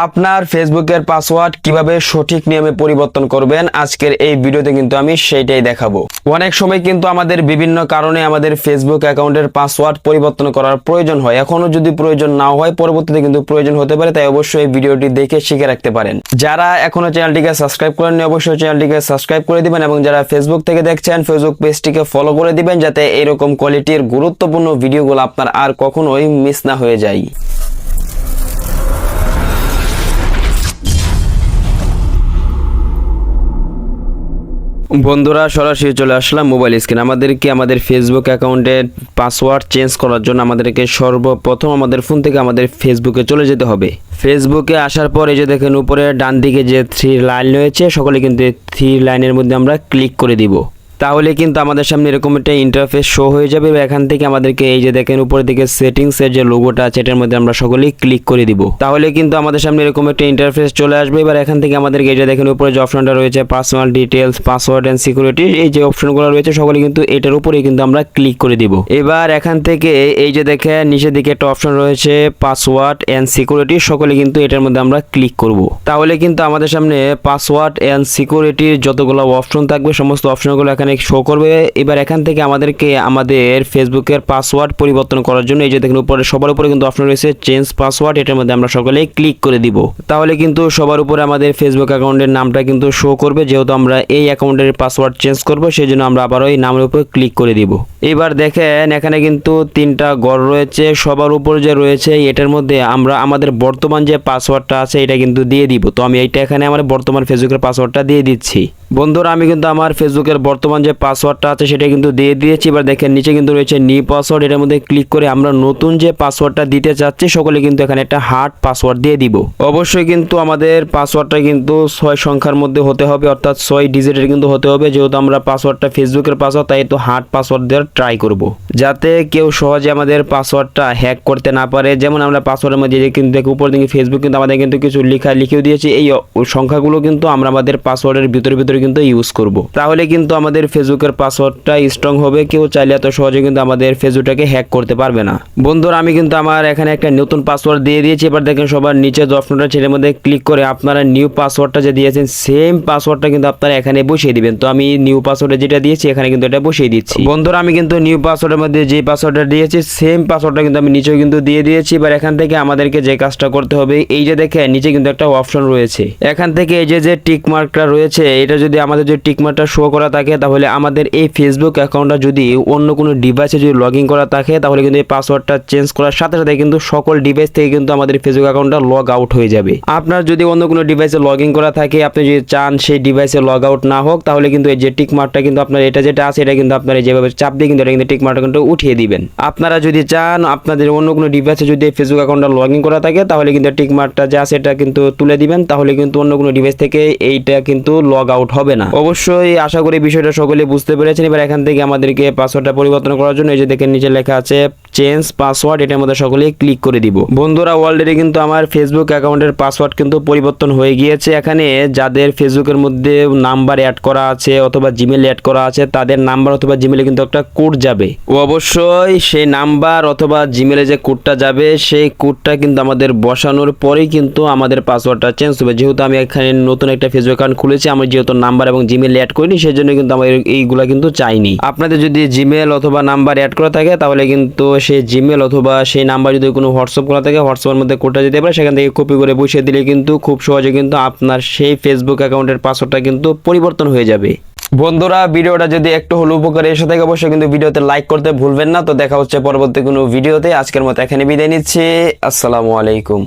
আপনার ফেসবুকের পাসওয়ার্ড কীভাবে সঠিক নিয়মে পরিবর্তন করবেন? আজকের এই ভিডিওতে কিন্তু আমি সেইটাই দেখাবো। অনেক সময় কিন্তু আমাদের বিভিন্ন কারণে আমাদের ফেসবুক অ্যাকাউন্টের পাসওয়ার্ড পরিবর্তন করার প্রয়োজন হয়। এখনও যদি প্রয়োজন না হয়, পরবর্তীতে কিন্তু প্রয়োজন হতে পারে, তাই অবশ্যই এই ভিডিওটি দেখে শিখে রাখতে পারেন। যারা এখনও চ্যানেলটিকে সাবস্ক্রাইব করেননি, অবশ্যই চ্যানেলটিকে সাবস্ক্রাইব করে দিবেন এবং যারা ফেসবুক থেকে দেখছেন, ফেসবুক পেজটিকে ফলো করে দিবেন, যাতে এরকম কোয়ালিটির গুরুত্বপূর্ণ ভিডিওগুলো আপনার আর কখনোই মিস না হয়ে যায়। বন্ধুরা, সরাসরি চলে আসলাম মোবাইল স্ক্রিন আমাদেরকে আমাদের ফেসবুক অ্যাকাউন্টে পাসওয়ার্ড চেঞ্জ করার জন্য আমাদেরকে সর্বপ্রথম আমাদের ফোন থেকে আমাদের ফেসবুকে চলে যেতে হবে। ফেসবুকে আসার পর এই যে দেখেন উপরে ডান দিকে যে থ্রি লাইন রয়েছে, সকলে কিন্তু থ্রি লাইনের মধ্যে আমরা ক্লিক করে দিব। তাহলে কিন্তু আমাদের সামনে এরকম একটা ইন্টারফেস শো হয়ে যাবে এখান থেকে আমাদেরকে এই যে দেখেন উপরের দিকে সেটিংস এর যে লোগোটা আছে, এটার মধ্যে আমরা সকলেই ক্লিক করে দিব। তাহলে কিন্তু আমাদের সামনে এরকম একটা ইন্টারফেস চলে আসবে। এবার এখান থেকে আমাদেরকে এই যে দেখেন উপরে যে অপশনটা রয়েছে personal details password and security এই যে অপশনগুলো রয়েছে, সকলে কিন্তু এটার উপরে কিন্তু আমরা ক্লিক করে দিব। এবার এখান থেকে এই যে দেখে নিচের দিকে একটা অপশন রয়েছে পাসওয়ার্ড এন্ড সিকিউরিটি সকলে কিন্তু এটার মধ্যে আমরা ক্লিক করব। তাহলে কিন্তু আমাদের সামনে পাসওয়ার্ড এন্ড সিকিউরিটির যতগুলো অপশন থাকবে, সমস্ত অপশনগুলো এখানে শো করবে। এবার এখান থেকে আমাদেরকে আমাদের ফেসবুকের পাসওয়ার্ড পরিবর্তন করার জন্য এই যে দেখেন, উপরে সবার উপরে কিন্তু অপশন রয়েছে চেঞ্জ পাসওয়ার্ড এটার মধ্যে আমরা সকলে ক্লিক করে দিব। তাহলে কিন্তু সবার উপরে আমাদের ফেসবুক অ্যাকাউন্টের নামটা কিন্তু শো করবে, যেহেতু আমরা এই অ্যাকাউন্টের পাসওয়ার্ড চেঞ্জ করব সেই জন্য আমরা আবারও এই নামের উপর ক্লিক করে দিব। এবার দেখেন, এখানে কিন্তু তিনটা ঘর রয়েছে, সবার উপর যে রয়েছে, এটার মধ্যে আমরা আমাদের বর্তমান যে পাসওয়ার্ডটা আছে, এটা কিন্তু দিয়ে দিব। তো আমি এইটা এখানে আমার বর্তমান ফেসবুকের পাসওয়ার্ডটা দিয়ে দিচ্ছি। বন্ধুরা, আমি কিন্তু আমার ফেসবুকের বর্তমান যে পাসওয়ার্ডটা আছে সেটা কিন্তু দিয়ে দিয়েছি। এবার দেখেন, নিচে কিন্তু রয়েছে নি পাসওয়ার্ড এটার মধ্যে ক্লিক করে আমরা নতুন যে পাসওয়ার্ডটা দিতে চাচ্ছি, সকলে কিন্তু এখানে একটা হার্ড পাসওয়ার্ড দিয়ে দিব। অবশ্যই কিন্তু আমাদের পাসওয়ার্ডটা কিন্তু ছয় সংখ্যার মধ্যে হতে হবে, অর্থাৎ ছয় ডিজিটের কিন্তু হতে হবে। যেহেতু আমরা পাসওয়ার্ডটা ফেসবুকের পাসওয়ার্ড তাই তো হার্ড পাসওয়ার্ড দেওয়ার ট্রাই করব। যাতে কেউ সহজে আমাদের পাসওয়ার্ডটা হ্যাক করতে না পারে। যেমন আমরা পাসওয়ার্ডের মধ্যে কিন্তু দেখো উপর দিকে ফেসবুক কিন্তু আমাদের কিন্তু কিছু লেখা, লিখেও দিয়েছি। এই সংখ্যাগুলো কিন্তু আমরা আমাদের পাসওয়ার্ডের ভিতরে ভিতরে কিন্তু ইউজ করব। তাহলে কিন্তু আমাদের ফেসবুকের পাসওয়ার্ডটা স্ট্রং হবে। কেউ চাইলে এত সহজে কিন্তু আমাদের ফেসবুকটাকে হ্যাক করতে পারবে না। বন্ধুরা, আমি কিন্তু আমার এখানে একটা নতুন পাসওয়ার্ড দিয়ে দিয়েছি। এবার দেখেন সবার নিচে যে অপশনটা সেটার মধ্যে ক্লিক করে আপনারা নিউ পাসওয়ার্ডটা যে দিয়েছেন সেম পাসওয়ার্ডটা কিন্তু আপনারা এখানে বসিয়ে দিবেন। তো আমি নিউ পাসওয়ার্ডে যেটা দিয়েছি, এখানে কিন্তু এটা বসিয়ে দিচ্ছি। বন্ধুরা, আমি কিন্তু নিউ পাসওয়ার্ডের মধ্যে যে পাসওয়ার্ডটা দিয়েছি সেম পাসওয়ার্ডটা কিন্তু আমি নিচেও কিন্তু দিয়ে দিয়েছি। এবার এখান থেকে আমাদেরকে যে কাজটা করতে হবে, এই যে দেখে নিচে কিন্তু একটা অপশন রয়েছে। এখান থেকে এই যে যে টিক রয়েছে, এটা যদি আমাদের যদি টিক শো করা থাকে, তাহলে আমাদের এই ফেসবুক অ্যাকাউন্টটা যদি অন্য কোনো ডিভাইসে যদি লগ করা থাকে, তাহলে কিন্তু এই পাসওয়ার্ডটা চেঞ্জ করার সাথে সাথে কিন্তু সকল ডিভাইস থেকে কিন্তু আমাদের ফেসবুক অ্যাকাউন্টটা লগ আউট হয়ে যাবে। আপনার যদি অন্য কোনো ডিভাইসে লগ ইন করা থাকে, আপনি যদি চান সেই ডিভাইসে লগ আউট না হোক, তাহলে কিন্তু এই যে টিক কিন্তু আপনার, এটা যেটা আছে, এটা কিন্তু আপনারা যেভাবে চাপ দিয়ে কিন্তু এটা কিন্তু কিন্তু উঠিয়ে দিবেন। আপনারা যদি চান আপনাদের অন্য কোনো ডিভাইসে যদি ফেসবুক অ্যাকাউন্টটা লগ ইন করা থাকে, তাহলে কিন্তু টিক মার্কটা যা এটা কিন্তু তুলে দিবেন, তাহলে কিন্তু অন্য কোনো ডিভাইস থেকে এইটা কিন্তু লগ আউট হবে না। অবশ্যই আশা করি বিষয়টা সকলে বুঝতে পেরেছেন। এবার এখান থেকে আমাদেরকে পাসওয়ার্ডটা পরিবর্তন করার জন্য এই যে দেখেন নিচে লেখা আছে চেঞ্জ পাসওয়ার্ড এটার মধ্যে সকলেই ক্লিক করে দিব। বন্ধুরা অলরেডি কিন্তু আমার ফেসবুক অ্যাকাউন্টের পাসওয়ার্ড কিন্তু পরিবর্তন হয়ে গিয়েছে। এখানে যাদের ফেসবুকের মধ্যে নাম্বার অ্যাড করা আছে অথবা জিমেল অ্যাড করা আছে, তাদের নাম্বার অথবা জিমেলে কিন্তু একটা কোড যাবে। ও অবশ্যই সেই নাম্বার অথবা জিমেলে যে কোডটা যাবে, সেই কোডটা কিন্তু আমাদের বসানোর পরেই কিন্তু আমাদের পাসওয়ার্ডটা চেঞ্জ হবে। যেহেতু আমি এখানে নতুন একটা ফেসবুক অ্যাকাউন্ট খুলেছি, আমি যেহেতু নাম্বার এবং জিমেল অ্যাড করিনি সেই জন্য কিন্তু আমার এইগুলা কিন্তু চাইনি। আপনাদের যদি জিমেল অথবা নাম্বার অ্যাড করা থাকে, তাহলে কিন্তু সেই জিমেল অথবা সেই নাম্বার যদি কোনো হোয়াটসঅ্যাপ করা থাকে হোয়াটসঅ্যাপের মধ্যে কোডটা যেতে পারে, সেখান থেকে কপি করে বসিয়ে দিলে কিন্তু খুব সহজে কিন্তু আপনার সেই ফেসবুক অ্যাকাউন্টের পাসওয়ার্ডটা কিন্তু পরিবর্তন হয়ে যাবে। বন্ধুরা, ভিডিওটা যদি একটু হলো উপকারে এসে থাকে, অবশ্যই কিন্তু ভিডিওতে লাইক করতে ভুলবেন না। তো দেখা হচ্ছে পরবর্তী কোনো ভিডিওতে। আজকের মতো এখানে বিদায় নিচ্ছি। আসসালামু আলাইকুম।